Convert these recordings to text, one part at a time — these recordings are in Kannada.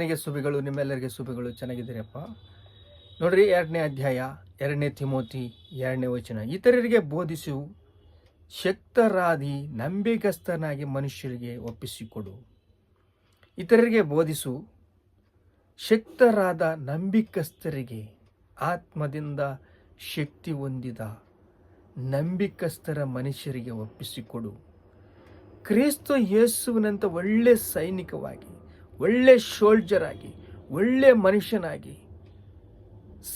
ನನಗೆ ಸುಬಿಗಳು ನಿಮ್ಮೆಲ್ಲರಿಗೆ ಸುಬಿಗಳು ಚೆನ್ನಾಗಿದ್ದೀರಪ್ಪ. ನೋಡ್ರಿ, ಎರಡನೇ ಅಧ್ಯಾಯ, ಎರಡನೇ ತಿಮೋತಿ, ಎರಡನೇ ವಚನ. ಇತರರಿಗೆ ಬೋಧಿಸು, ಶಕ್ತರಾದಿ ನಂಬಿಕಸ್ಥನಾಗಿ ಮನುಷ್ಯರಿಗೆ ಒಪ್ಪಿಸಿಕೊಡು. ಇತರರಿಗೆ ಬೋಧಿಸು, ಶಕ್ತರಾದ ನಂಬಿಕಸ್ಥರಿಗೆ ಆತ್ಮದಿಂದ ಶಕ್ತಿ ಹೊಂದಿದ ನಂಬಿಕಸ್ಥರ ಮನುಷ್ಯರಿಗೆ ಒಪ್ಪಿಸಿಕೊಡು. ಕ್ರಿಸ್ತ ಯೇಸುವಿನಂಥ ಒಳ್ಳೆ ಸೈನಿಕವಾಗಿ ಒಳ್ಳೆ ಶೋಲ್ಜರ್ ಆಗಿ ಒಳ್ಳೆ ಮನುಷ್ಯನಾಗಿ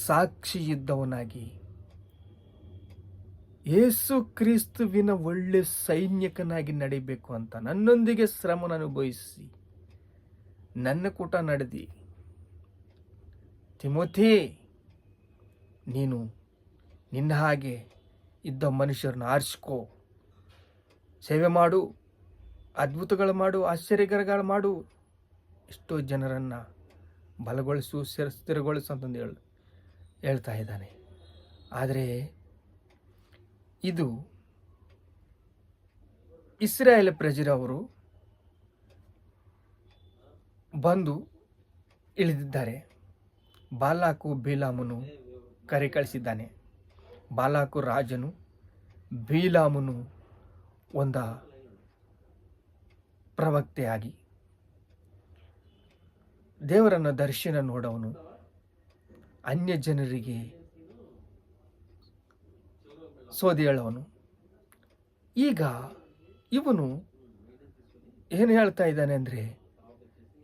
ಸಾಕ್ಷಿ ಇದ್ದವನಾಗಿ ಯೇಸು ಕ್ರಿಸ್ತುವಿನ ಒಳ್ಳೆ ಸೈನ್ಯಕನಾಗಿ ನಡಿಬೇಕು ಅಂತ ನನ್ನೊಂದಿಗೆ ಶ್ರಮ ಅನುಭವಿಸಿ, ನನ್ನ ಕೂಟ ನಡೆದಿ. ತಿಮೋತಿ ನೀನು ನಿನ್ನ ಹಾಗೆ ಇದ್ದ ಮನುಷ್ಯರನ್ನ ಆರಿಸ್ಕೋ. ಸೇವೆ ಮಾಡು, ಅದ್ಭುತಗಳು ಮಾಡು, ಆಶ್ಚರ್ಯಕರಗಳು ಮಾಡು. ಎಷ್ಟೋ ಜನರನ್ನು ಬಲಗೊಳಿಸು ಸ್ಥಿರ ಸ್ಥಿರಗೊಳಿಸು ಅಂತಂದು ಹೇಳಿ ಹೇಳ್ತಾ ಇದ್ದಾನೆ. ಆದರೆ ಇದು ಇಸ್ರಾಯೇಲ್ ಪ್ರಜರವರು ಬಂದು ಇಳಿದಿದ್ದಾರೆ. ಬಾಲಾಕು ಬೀಲಾಮನು ಕರೆ ಕಳಿಸಿದ್ದಾನೆ. ಬಾಲಾಕು ರಾಜನು ಬೀಲಾಮನು ಒಂದ ಪ್ರವಕ್ತೆಯಾಗಿ ದೇವರನ್ನ ದರ್ಶನ ನೋಡವನು. ಅನ್ಯ ಜನರಿಗೆ ಸೋದಿ ಹೇಳವನು. ಈಗ ಇವನು ಏನು ಹೇಳ್ತಾ ಇದ್ದಾನೆ ಅಂದರೆ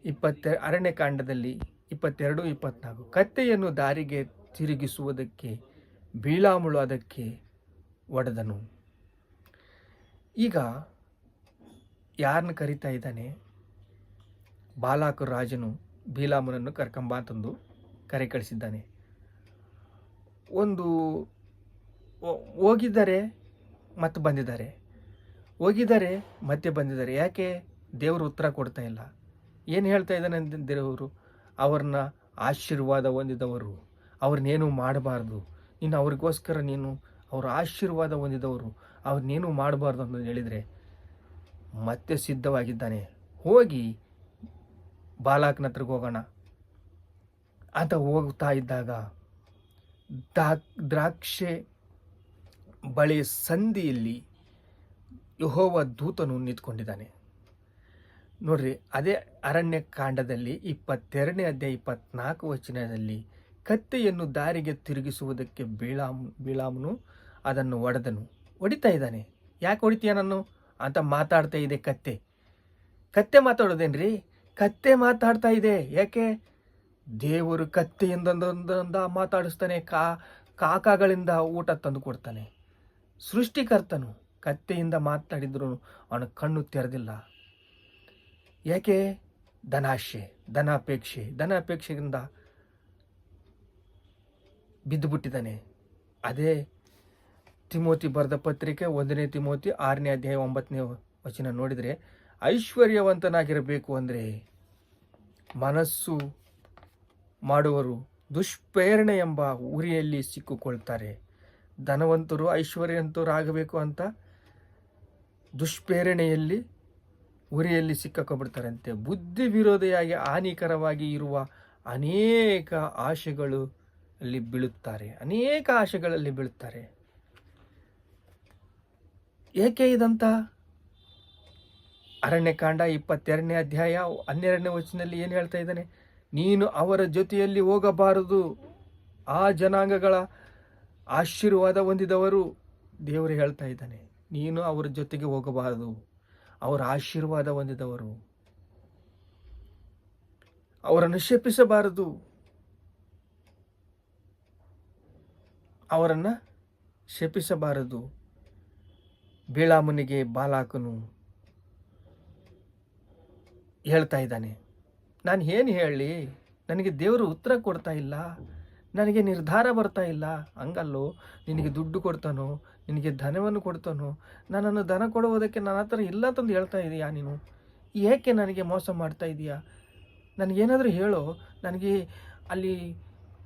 ಇಪ್ಪತ್ತೆ ಅರಣ್ಯಕಾಂಡದಲ್ಲಿ ಇಪ್ಪತ್ತೆರಡು, ಇಪ್ಪತ್ನಾಲ್ಕು ಕತ್ತೆಯನ್ನು ದಾರಿಗೆ ತಿರುಗಿಸುವುದಕ್ಕೆ, ಬೀಳಾಮುಳು ಅದಕ್ಕೆ ಒಡೆದನು. ಈಗ ಯಾರನ್ನ ಕರಿತಾ ಇದ್ದಾನೆ? ಬಾಲಾಕು ರಾಜನು. ಬೀಲಾಮನನ್ನು ಕರ್ಕಂಬ ತಂದು ಕರೆ ಕಳಿಸಿದ್ದಾನೆ. ಒಂದು ಹೋಗಿದ್ದಾರೆ ಮತ್ತೆ ಬಂದಿದ್ದಾರೆ. ಹೋಗಿದ್ದಾರೆ ಮತ್ತೆ ಬಂದಿದ್ದಾರೆ. ಯಾಕೆ? ದೇವರು ಉತ್ತರ ಕೊಡ್ತಾ ಇಲ್ಲ. ಏನು ಹೇಳ್ತಾ ಇದ್ದಾನೆ ಅಂತ ದೇವರು? ಅವ್ರನ್ನ ಆಶೀರ್ವಾದ ಹೊಂದಿದವರು. ಅವ್ರನ್ನೇನು ಮಾಡಬಾರ್ದು. ನೀನು ಅವ್ರಿಗೋಸ್ಕರ ನೀನು ಅವ್ರ ಆಶೀರ್ವಾದ ಹೊಂದಿದವರು. ಅವ್ರನ್ನೇನು ಮಾಡಬಾರ್ದು ಅಂತ ಹೇಳಿದರೆ ಮತ್ತೆ ಸಿದ್ಧವಾಗಿದ್ದಾನೆ. ಹೋಗಿ ಬಾಲಾಕ್ನ ಹತ್ರಕ್ಕೆ ಹೋಗೋಣ ಅಂತ ಹೋಗ್ತಾ ಇದ್ದಾಗ ದಾ- ದ್ರಾಕ್ಷೆ ಬಳಿ ಸಂಧಿಯಲ್ಲಿ ಯಹೋವ ದೂತನು ನಿಂತ್ಕೊಂಡಿದ್ದಾನೆ. ನೋಡ್ರಿ, ಅದೇ ಅರಣ್ಯ ಕಾಂಡದಲ್ಲಿ ಇಪ್ಪತ್ತೆರಡನೇ ಅಧ್ಯಾಯ ಇಪ್ಪತ್ನಾಲ್ಕು ವಚನದಲ್ಲಿ ಕತ್ತೆಯನ್ನು ದಾರಿಗೆ ತಿರುಗಿಸುವುದಕ್ಕೆ ಬೀಳಾಮ್, ಬೀಳಾಮನು ಅದನ್ನು ಒಡೆದನು. ಹೊಡಿತಾ ಇದ್ದಾನೆ. ಯಾಕೆ ಹೊಡಿತೀಯ ನಾನು ಅಂತ ಮಾತಾಡ್ತಾ ಇದೆ ಕತ್ತೆ. ಕತ್ತೆ ಮಾತಾಡೋದೇನ್ರಿ? ಕತ್ತೆ ಮಾತಾಡ್ತಾ ಇದೆ. ಯಾಕೆ? ದೇವರು ಕತ್ತೆಯಿಂದ ಮಾತಾಡಿಸ್ತಾನೆ, ಕಾ, ಕಾಕಾಗಳಿಂದ ಊಟ ತಂದು ಕೊಡ್ತಾನೆ. ಸೃಷ್ಟಿಕರ್ತನು ಕತ್ತೆಯಿಂದ ಮಾತಾಡಿದ್ರು ಅವನ ಕಣ್ಣು ತೆರೆದಿಲ್ಲ. ಯಾಕೆ? ಧನಾಶೆ, ಧನಾಪೇಕ್ಷೆ, ಧನಾಪೇಕ್ಷೆಯಿಂದ ಬಿದ್ದುಬಿಟ್ಟಿದ್ದಾನೆ. ಅದೇ ತಿಮೋತಿ ಬರೆದ ಪತ್ರಿಕೆ ಒಂದನೇ ತಿಮೋತಿ ಆರನೇ ಅಧ್ಯಾಯ ಒಂಬತ್ತನೇ ವಚನ ನೋಡಿದರೆ ಐಶ್ವರ್ಯವಂತನಾಗಿರಬೇಕು ಅಂದರೆ ಮನಸ್ಸು ಮಾಡುವರು ದುಷ್ಪ್ರೇರಣೆ ಎಂಬ ಉರಿಯಲ್ಲಿ ಸಿಕ್ಕಿಕೊಳ್ತಾರೆ. ಧನವಂತರು ಐಶ್ವರ್ಯವಂತರಾಗಬೇಕು ಅಂತ ದುಷ್ಪ್ರೇರಣೆಯಲ್ಲಿ, ಉರಿಯಲ್ಲಿ ಸಿಕ್ಕಾಕೊಂಡ್ಬಿಡ್ತಾರಂತೆ ಬುದ್ಧಿ ವಿರೋಧಿಯಾಗಿ ಹಾನಿಕರವಾಗಿ ಇರುವ ಅನೇಕ ಆಶೆಗಳು ಅಲ್ಲಿ ಬೀಳುತ್ತಾರೆ. ಅನೇಕ ಆಶೆಗಳಲ್ಲಿ ಬೀಳುತ್ತಾರೆ. ಏಕೆ ಇದಂತ? ಅರಣ್ಯಕಾಂಡ ಇಪ್ಪತ್ತೆರಡನೇ ಅಧ್ಯಾಯ ಹನ್ನೆರಡನೇ ವಚನದಲ್ಲಿ ಏನು ಹೇಳ್ತಾ ಇದ್ದಾನೆ? ನೀನು ಅವರ ಜೊತೆಯಲ್ಲಿ ಹೋಗಬಾರದು. ಆ ಜನಾಂಗಗಳ ಆಶೀರ್ವಾದ ಹೊಂದಿದವರು, ದೇವರು ಹೇಳ್ತಾ ಇದ್ದಾನೆ, ನೀನು ಅವರ ಜೊತೆಗೆ ಹೋಗಬಾರದು. ಅವರ ಆಶೀರ್ವಾದ ಹೊಂದಿದವರು. ಅವರನ್ನು ಶಪಿಸಬಾರದು. ಅವರನ್ನು ಶಪಿಸಬಾರದು. ಬೀಳಾಮನಿಗೆ ಬಾಲಾಕನು ಹೇಳ್ತಾ ಇದ್ದಾನೆ. ನಾನು ಏನು ಹೇಳಲಿ ನನಗೆ ದೇವರು ಉತ್ತರ ಕೊಡ್ತಾ ಇಲ್ಲ. ನನಗೆ ನಿರ್ಧಾರ ಬರ್ತಾ ಇಲ್ಲ. ಹಂಗಲ್ಲೋ? ನಿನಗೆ ದುಡ್ಡು ಕೊಡ್ತಾನೋ? ನಿನಗೆ ಧನವನ್ನು ಕೊಡ್ತಾನೋ? ನನ್ನನ್ನು ಧನ ಕೊಡುವುದಕ್ಕೆ ನನ್ನ ಹತ್ರ ಇಲ್ಲ ತಂದು ಹೇಳ್ತಾ ಇದೀಯಾ ನೀನು? ಏಕೆ ನನಗೆ ಮೋಸ ಮಾಡ್ತಾ ಇದೀಯಾ? ನನಗೇನಾದರೂ ಹೇಳೋ? ನನಗೆ ಅಲ್ಲಿ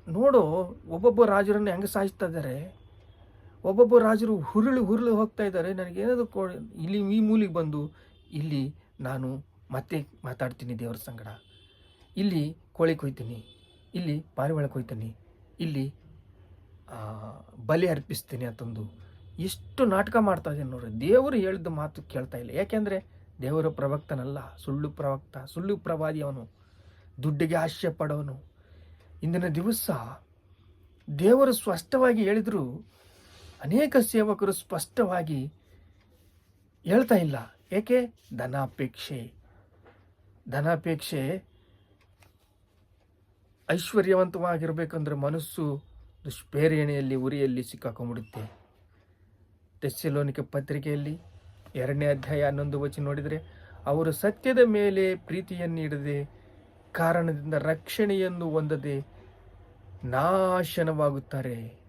ನೋಡು? ಒಬ್ಬೊಬ್ಬ ರಾಜರನ್ನು ಹೆಂಗೆ ಸಾಯಿಸ್ತಾ ಇದ್ದಾರೆ? ಒಬ್ಬೊಬ್ಬ ರಾಜರು ಹುರುಳಿ ಹುರುಳಿ ಹೋಗ್ತಾ ಇದ್ದಾರೆ. ನನಗೇನಾದರೂ ಕೊ ಇಲ್ಲಿ ಈ ಮೂಲಿಗೆ ಬಂದು, ಇಲ್ಲಿ ನಾನು ಮತ್ತೆ ಮಾತಾಡ್ತೀನಿ ದೇವರ ಸಂಗಡ. ಇಲ್ಲಿ ಕೋಳಿ ಕೊಯ್ತೀನಿ, ಇಲ್ಲಿ ಪಾರಿವಾಳ ಕೊಯ್ತೀನಿ, ಇಲ್ಲಿ ಬಲಿ ಅರ್ಪಿಸ್ತೀನಿ ಅಂತಂದು ಎಷ್ಟು ನಾಟಕ ಮಾಡ್ತಾ ಇದ್ದೀನಿ ನೋಡ್ರಿ. ದೇವರು ಹೇಳಿದ ಮಾತು ಕೇಳ್ತಾ ಇಲ್ಲ. ಯಾಕೆಂದರೆ ದೇವರ ಪ್ರವಕ್ತನಲ್ಲ, ಸುಳ್ಳು ಪ್ರವಕ್ತ, ಸುಳ್ಳು ಪ್ರವಾದಿ ಅವನು, ದುಡ್ಡಿಗೆ ಆಶ್ಯ ಪಡೋನು. ಇಂದಿನ ದಿವಸ ದೇವರು ಸ್ಪಷ್ಟವಾಗಿ ಹೇಳಿದ್ರು, ಅನೇಕ ಸೇವಕರು ಸ್ಪಷ್ಟವಾಗಿ ಹೇಳ್ತಾ ಇಲ್ಲ. ಏಕೆ? ಧನಾಪೇಕ್ಷೆ. ಧನಾಪೇಕ್ಷೆ ಐಶ್ವರ್ಯವಂತವಾಗಿರಬೇಕಂದ್ರೆ ಮನಸ್ಸು ದುಷ್ಪೇರಣೆಯಲ್ಲಿ ಉರಿಯಲ್ಲಿ ಸಿಕ್ಕಾಕೊಂಡ್ಬಿಡುತ್ತೆ. ಟೆಸ್ಸೆಲೋನಿಕ ಪತ್ರಿಕೆಯಲ್ಲಿ ಎರಡನೇ ಅಧ್ಯಾಯ ಹನ್ನೊಂದು ವಚನ ನೋಡಿದರೆ, ಅವರು ಸತ್ಯದ ಮೇಲೆ ಪ್ರೀತಿಯನ್ನಿಡದೆ ಕಾರಣದಿಂದ ರಕ್ಷಣೆಯನ್ನು ಹೊಂದದೆ ನಾಶನವಾಗುತ್ತಾರೆ.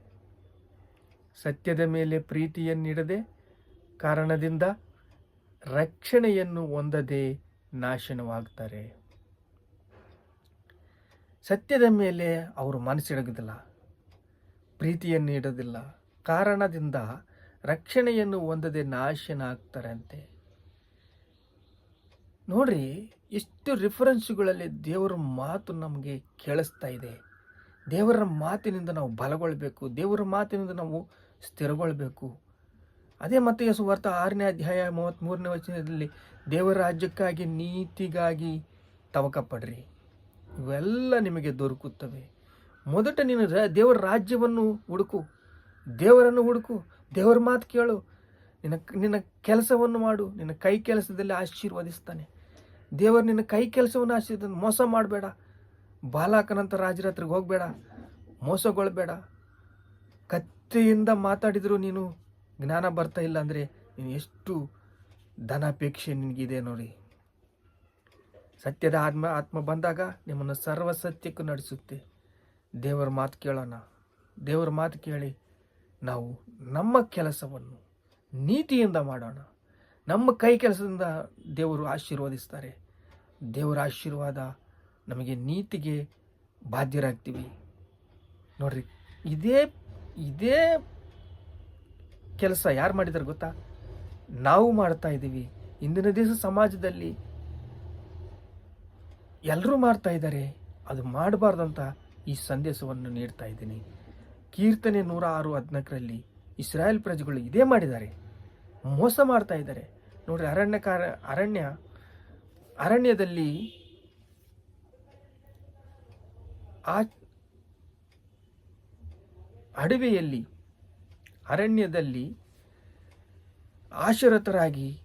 ಸತ್ಯದ ಮೇಲೆ ಪ್ರೀತಿಯನ್ನಿಡದೆ ಕಾರಣದಿಂದ ರಕ್ಷಣೆಯನ್ನು ಹೊಂದದೆ ನಾಶನವಾಗ್ತಾರೆ. ಸತ್ಯದ ಮೇಲೆ ಅವರು ಮನಸ್ಸಿಡಗುದಿಲ್ಲ, ಪ್ರೀತಿಯನ್ನು ಇಡೋದಿಲ್ಲ ಕಾರಣದಿಂದ ರಕ್ಷಣೆಯನ್ನು ಹೊಂದದೆ ನಾಶನ ಆಗ್ತಾರಂತೆ ನೋಡ್ರಿ ಎಷ್ಟು ರಿಫರೆನ್ಸ್ಗಳಲ್ಲಿ ದೇವರ ಮಾತು ನಮಗೆ ಕೇಳಿಸ್ತಾ ಇದೆ. ದೇವರ ಮಾತಿನಿಂದ ನಾವು ಬಲಗೊಳ್ಬೇಕು, ದೇವರ ಮಾತಿನಿಂದ ನಾವು ಸ್ಥಿರಗೊಳ್ಬೇಕು. ಅದೇ ಮತ್ತೆ ಸುವಾರ್ತ ಆರನೇ ಅಧ್ಯಾಯ ಮೂವತ್ತ್ಮೂರನೇ ವಚನದಲ್ಲಿ, ದೇವರ ರಾಜ್ಯಕ್ಕಾಗಿ, ನೀತಿಗಾಗಿ ತವಕ ಪಡ್ರಿ ಇವೆಲ್ಲ ನಿಮಗೆ ದೊರಕುತ್ತವೆ. ಮೊದಟ ನೀನು ದೇವರ ರಾಜ್ಯವನ್ನು ಹುಡುಕು. ದೇವರನ್ನು ಹುಡುಕು. ದೇವರ ಮಾತು ಕೇಳು. ನಿನ್ನ ನಿನ್ನ ಕೆಲಸವನ್ನು ಮಾಡು. ನಿನ್ನ ಕೈ ಕೆಲಸದಲ್ಲಿ ಆಶೀರ್ವದಿಸ್ತಾನೆ. ದೇವರು ನಿನ್ನ ಕೈ ಕೆಲಸವನ್ನು ಆಶೀರ್ವಾದ, ಮೋಸ ಮಾಡಬೇಡ. ಬಾಲಾಕನಂತ ರಾಜರ ಹತ್ರಕ್ಕೆ ಹೋಗಬೇಡ. ಮೋಸಗೊಳ್ಬೇಡ. ಕತ್ತಿಯಿಂದ ಮಾತಾಡಿದರೂ ನೀನು. ಜ್ಞಾನ ಬರ್ತಾ ಇಲ್ಲ ಅಂದರೆ ನೀನು ಎಷ್ಟು ಧನಾಪೇಕ್ಷೆ ನಿನಗಿದೆ ನೋಡಿ. ಸತ್ಯದ ಆತ್ಮ ಆತ್ಮ ಬಂದಾಗ ನಿಮ್ಮನ್ನು ಸರ್ವ ಸತ್ಯಕ್ಕೂ ನಡೆಸುತ್ತೆ. ದೇವರ ಮಾತು ಕೇಳೋಣ. ದೇವರ ಮಾತು ಕೇಳಿ ನಾವು ನಮ್ಮ ಕೆಲಸವನ್ನು ನೀತಿಯಿಂದ ಮಾಡೋಣ. ನಮ್ಮ ಕೈ ಕೆಲಸದಿಂದ ದೇವರು ಆಶೀರ್ವದಿಸ್ತಾರೆ. ದೇವರ ಆಶೀರ್ವಾದ ನಮಗೆ ನೀತಿಗೆ ಬಾಧ್ಯರಾಗ್ತೀವಿ. ನೋಡ್ರಿ, ಇದೇ ಇದೇ ಕೆಲಸ ಯಾರು ಮಾಡಿದ್ದಾರೆ ಗೊತ್ತಾ? ನಾವು ಮಾಡ್ತಾ ಇದ್ದೀವಿ. ಇಂದಿನ ದಿವಸ ಸಮಾಜದಲ್ಲಿ ಎಲ್ಲರೂ ಮಾಡ್ತಾ ಇದ್ದಾರೆ. ಅದು ಮಾಡಬಾರ್ದಂತ ಈ ಸಂದೇಶವನ್ನು ನೀಡ್ತಾ ಇದ್ದೀನಿ. ಕೀರ್ತನೆ ನೂರ ಆರು ಹದಿನಾಲ್ಕರಲ್ಲಿ ಇಸ್ರಾಯೇಲ್ ಪ್ರಜೆಗಳು ಇದೇ ಮಾಡಿದ್ದಾರೆ. ಮೋಸ ಮಾಡ್ತಾ ಇದ್ದಾರೆ. ನೋಡ್ರಿ ಅರಣ್ಯಕಾರ ಅರಣ್ಯ, ಅರಣ್ಯದಲ್ಲಿ ಆ ಅಡವೆಯಲ್ಲಿ ಅರಣ್ಯದಲ್ಲಿ ಆಶರತರಾಗಿ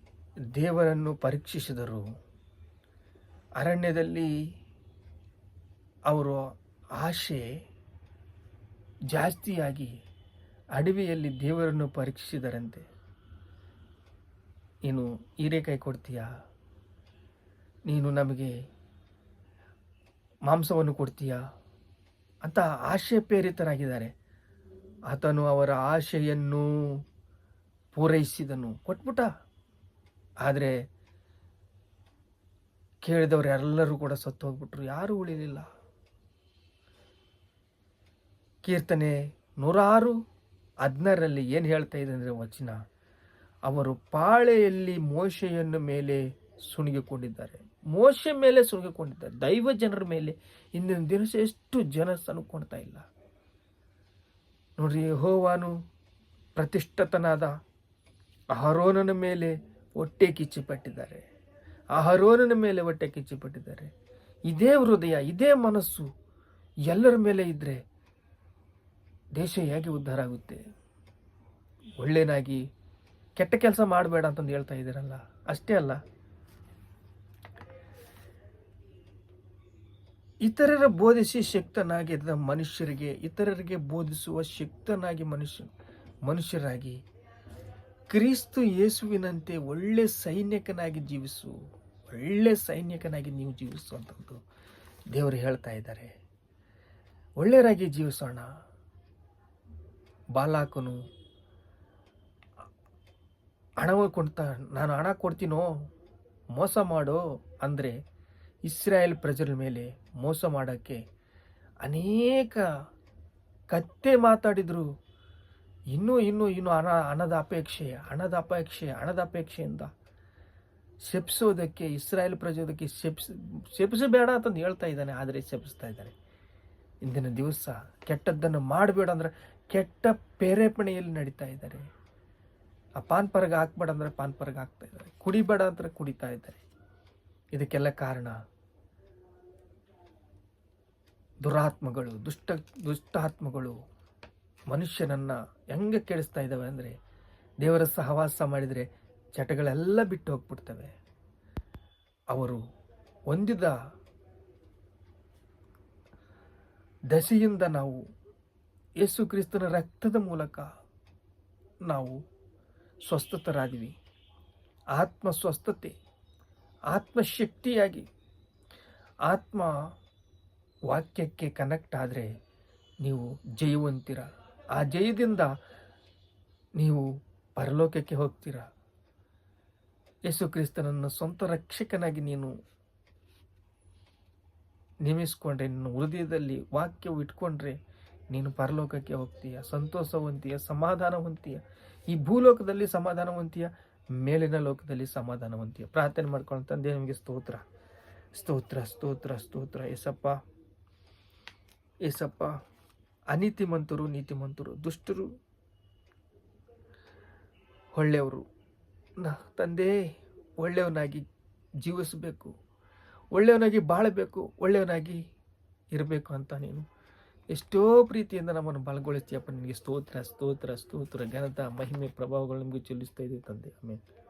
ದೇವರನ್ನು ಪರೀಕ್ಷಿಸಿದರು. ಅರಣ್ಯದಲ್ಲಿ ಅವರು ಆಶೆ ಜಾಸ್ತಿಯಾಗಿ ಅಡವಿಯಲ್ಲಿ ದೇವರನ್ನು ಪರೀಕ್ಷಿಸಿದರಂತೆ. ನೀನು ಹೀರೆಕಾಯಿ ಕೊಡ್ತೀಯಾ? ನೀನು ನಮಗೆ ಮಾಂಸವನ್ನು ಕೊಡ್ತೀಯಾ? ಅಂತ ಆಶೆ ಪ್ರೇರಿತರಾಗಿದ್ದಾರೆ ಆತನು ಅವರ ಆಶೆಯನ್ನು ಪೂರೈಸಿದನು. ಕೊಟ್ಬಿಟ್ಟ. ಆದರೆ ಕೇಳಿದವರು ಎಲ್ಲರೂ ಕೂಡ ಸತ್ತು ಹೋಗ್ಬಿಟ್ರು ಯಾರೂ ಉಳಿಲಿಲ್ಲ. ಕೀರ್ತನೆ ನೂರಾರು ಹದಿನಾರರಲ್ಲಿ ಏನು ಹೇಳ್ತಾ ಇದೆ ಅಂದರೆ ವಚನ. ಅವರು ಪಾಳೆಯಲ್ಲಿ ಮೋಶೆಯನ್ನು ಮೇಲೆ ಸುಣಿಗಿಕೊಂಡಿದ್ದಾರೆ ಮೋಶೆ ಮೇಲೆ ಸುಣಿಗಿಕೊಂಡಿದ್ದಾರೆ ದೈವ ಜನರ ಮೇಲೆ. ಇಂದಿನ ದಿವಸ ಎಷ್ಟು ಜನ ಸಣ್ಕೊಳ್ತಾ ಇಲ್ಲ. ನೋಡ್ರಿ ಯೆಹೋವನು ಪ್ರತಿಷ್ಠಿತನಾದ ಅಹರೋನನ ಮೇಲೆ ಹೊಟ್ಟೆ ಕಿಚ್ಚಿಪಟ್ಟಿದ್ದಾರೆ. ಅಹರೋನನ ಮೇಲೆ ಹೊಟ್ಟೆ ಕಿಚ್ಚಿಪಟ್ಟಿದ್ದಾರೆ. ಇದೇ ಹೃದಯ, ಇದೇ ಮನಸ್ಸು ಎಲ್ಲರ ಮೇಲೆ ಇದ್ದರೆ ದೇಶ ಹೇಗೆ ಉದ್ಧಾರ ಆಗುತ್ತೆ ಒಳ್ಳೆಯನಾಗಿ ಕೆಟ್ಟ ಕೆಲಸ ಮಾಡಬೇಡ ಅಂತಂದು ಹೇಳ್ತಾ ಇದ್ದೀರಲ್ಲ? ಅಷ್ಟೇ ಅಲ್ಲ. ಇತರರ ಬೋಧಿಸಿ ಶಕ್ತನಾಗಿದ್ದ ಮನುಷ್ಯರಿಗೆ, ಇತರರಿಗೆ ಬೋಧಿಸುವ ಶಕ್ತನಾಗಿ ಮನುಷ್ಯ, ಮನುಷ್ಯರಾಗಿ ಕ್ರಿಸ್ತು ಯೇಸುವಿನಂತೆ ಒಳ್ಳೆ ಸೈನಿಕನಾಗಿ ಜೀವಿಸು, ಒಳ್ಳೆ ಸೈನಿಕನಾಗಿ ನೀವು ಜೀವಿಸುವಂಥದ್ದು ದೇವರು ಹೇಳ್ತಾ ಇದ್ದಾರೆ. ಒಳ್ಳೆಯರಾಗಿ ಜೀವಿಸೋಣ. ಬಾಲಾಕನು ಹಣವ ಕೊಡ್ತಾ, ನಾನು ಹಣ ಕೊಡ್ತೀನೋ, ಮೋಸ ಮಾಡೋ, ಅಂದರೆ ಇಸ್ರಾಯೇಲ್ ಪ್ರಜರ ಮೇಲೆ ಮೋಸ ಮಾಡೋಕ್ಕೆ ಅನೇಕ ಕತ್ತೆ ಮಾತಾಡಿದರು. ಇನ್ನೂ ಇನ್ನೂ ಇನ್ನೂ ಹಣ ಹಣದ ಅಪೇಕ್ಷೆ ಹಣದ ಅಪೇಕ್ಷೆ, ಹಣದ ಅಪೇಕ್ಷೆಯಿಂದ ಶೆಪ್ಸೋದಕ್ಕೆ, ಇಸ್ರಾಯೇಲ್ ಪ್ರಜೋದಕ್ಕೆ ಸೆಪ್ಸ್ ಸೆಪ್ಸಬೇಡ ಅಂತಂದು ಹೇಳ್ತಾ ಇದ್ದಾನೆ, ಆದರೆ ಶೆಪ್ಸ್ತಾ ಇದ್ದಾನೆ. ಇಂದಿನ ದಿವಸ ಕೆಟ್ಟದ್ದನ್ನು ಮಾಡಬೇಡ ಅಂದರೆ ಕೆಟ್ಟ ಪ್ರೇರೇಪಣೆಯಲ್ಲಿ ನಡೀತಾ ಇದ್ದಾರೆ. ಆ ಪಾನ್ ಪರಗ ಹಾಕ್ಬೇಡ ಅಂದ್ರೆ ಪಾನ್ ಪರಗ ಹಾಕ್ತಾ ಇದ್ದಾರೆ. ಕುಡಿಬೇಡ ಅಂದ್ರೆ ಕುಡಿತಾ ಇದ್ದಾರೆ. ಇದಕ್ಕೆಲ್ಲ ಕಾರಣ ದುರಾತ್ಮಗಳು, ದುಷ್ಟ, ದುಷ್ಟಾತ್ಮಗಳು, ಮನುಷ್ಯನನ್ನು ಹೆಂಗೆ ಕೇಳಿಸ್ತಾ ಇದ್ದಾವೆ ಅಂದರೆ ದೇವರ ಸಹವಾಸ ಮಾಡಿದರೆ ಚಟಗಳೆಲ್ಲ ಬಿಟ್ಟು ಹೋಗ್ಬಿಡ್ತವೆ. ಅವರು ಹೊಂದಿದ ದಶೆಯಿಂದ ನಾವು ಯೇಸು ಕ್ರಿಸ್ತನ ರಕ್ತದ ಮೂಲಕ ನಾವು ಸ್ವಸ್ಥತರಾದ್ವಿ. ಆತ್ಮ ಸ್ವಸ್ಥತೆ. ಆತ್ಮಶಕ್ತಿಯಾಗಿ. ಆತ್ಮ ವಾಕ್ಯಕ್ಕೆ ಕನೆಕ್ಟ್ ಆದರೆ ನೀವು ಜಯವಂತೀರ. ಆ ಜಯದಿಂದ ನೀವು ಪರಲೋಕಕ್ಕೆ ಹೋಗ್ತೀರಾ. ಯೇಸು ಕ್ರಿಸ್ತನನ್ನು ಸ್ವಂತ ರಕ್ಷಕನಾಗಿ ನೀನು ನೇಮಿಸ್ಕೊಂಡ್ರೆ, ನಿನ್ನ ಹೃದಯದಲ್ಲಿ ವಾಕ್ಯವು ಇಟ್ಕೊಂಡ್ರೆ ನೀನು ಪರಲೋಕಕ್ಕೆ ಹೋಗ್ತೀಯ. ಸಂತೋಷ ಹೊಂತೀಯ ಈ ಭೂಲೋಕದಲ್ಲಿ ಸಮಾಧಾನ ಹೊಂತೀಯ ಮೇಲಿನ ಲೋಕದಲ್ಲಿ ಸಮಾಧಾನ ಹೊಂತೀಯ ಪ್ರಾರ್ಥನೆ ಮಾಡ್ಕೊಂಡು ತಂದೆ, ನಿಮಗೆ ಸ್ತೋತ್ರ. ಸ್ತೋತ್ರ ಸ್ತೋತ್ರ ಸ್ತೋತ್ರ. ಏಸಪ್ಪ ಏಸಪ್ಪ, ಅನೀತಿಮಂತರು, ನೀತಿಮಂತರು, ದುಷ್ಟರು, ಒಳ್ಳೆಯವರು. ನಾ, ತಂದೆ, ಒಳ್ಳೆಯವನಾಗಿ ಜೀವಿಸಬೇಕು. ಒಳ್ಳೆಯವನಾಗಿ ಬಾಳಬೇಕು, ಒಳ್ಳೆಯವನಾಗಿ ಇರಬೇಕು ಅಂತ ನೀನು. ಎಷ್ಟೋ ಪ್ರೀತಿಯಿಂದ ನಮ್ಮನ್ನು ಬಲಗೊಳಿಸ್ತೀಯಪ್ಪ ನಿನಗೆ ಸ್ತೋತ್ರ ಸ್ತೋತ್ರ ಸ್ತೋತ್ರ. ಘನತ, ಮಹಿಮೆ, ಪ್ರಭಾವಗಳು ನಿಮಗೆ ಚೆಲ್ಲಿಸ್ತಾ ಇದೆ ತಂದೆ. ಆಮೇಲೆ